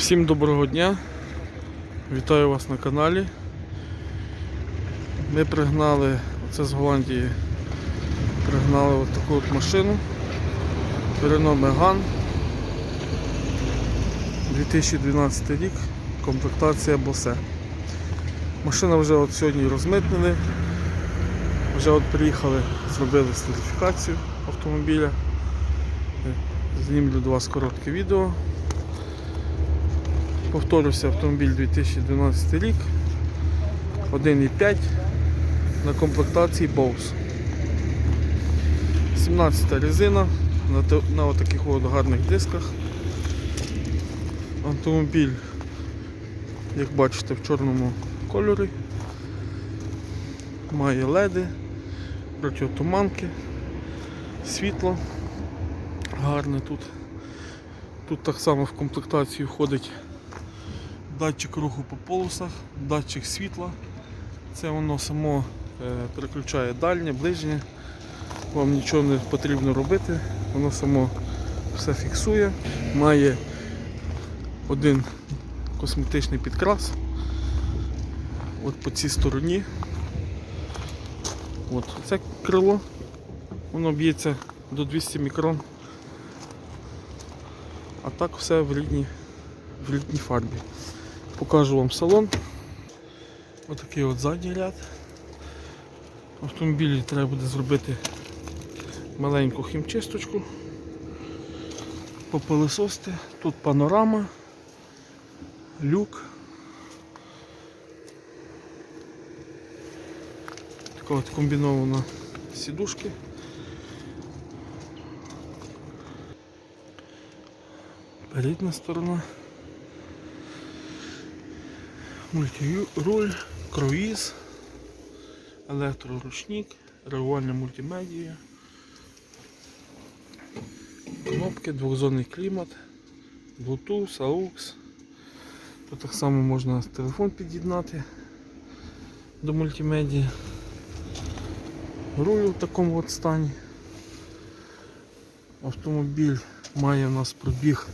Всім доброго дня. Вітаю вас на каналі. Ми пригнали, це з Голландії, пригнали от таку от машину. Renault Megane. 2012 рік, комплектація Bose. Машина вже от сьогодні розмитнили. Вже от приїхали, зробили сертифікацію автомобіля. Знімлю до вас коротке відео. Повторюся, автомобіль 2012 рік, 1,5 на комплектації Bose. 17 резина на, на отаких от гарних дисках. Автомобіль, як бачите, в чорному кольорі. Має леди, протитуманки, світло гарне тут. Тут так само в комплектацію входить датчик руху по полосах, датчик світла. Це воно само е, переключає дальнє, ближнє. Вам нічого не потрібно робити, воно само все фіксує. Має один косметичний підкрас. От по цій стороні. От це крило. Воно б'ється до 200 мікрон. А так все в рідній, в рідній фарбі. Покажу вам салон. Отакий от задній ряд. Автомобілі треба буде зробити маленьку хімчисточку. Попилисости. Тут панорама, люк. Така от комбінована сідушки. Передня сторона. Мультируль, круїз, електроручник, реагувальна мультимедія, кнопки, двохзонний клімат, Bluetooth, AUX. Тут так само можна телефон під'єднати до мультимедії. Руль у такому от стані. Автомобіль має у нас пробіг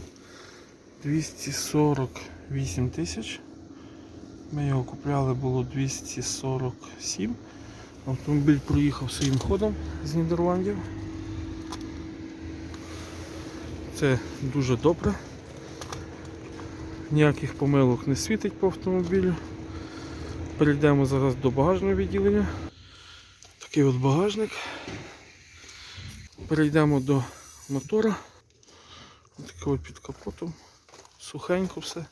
248 тисяч. Ми його купляли було 247. Автомобіль проїхав своїм ходом з Нідерландів. Це дуже добре. Ніяких помилок не світить по автомобілю. Перейдемо зараз до багажного відділення. Такий от багажник. Перейдемо до мотора. Таке от під капотом. Сухенько все.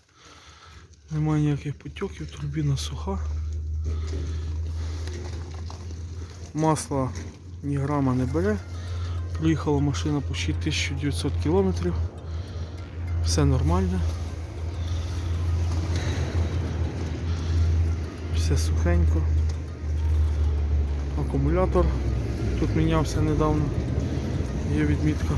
Немає ніяких потьоків, турбіна суха. Масла ні грама не бере. Проїхала машина почти 1900 кілометрів. Все нормально. Все сухенько. Акумулятор тут мінявся недавно. Є відмітка.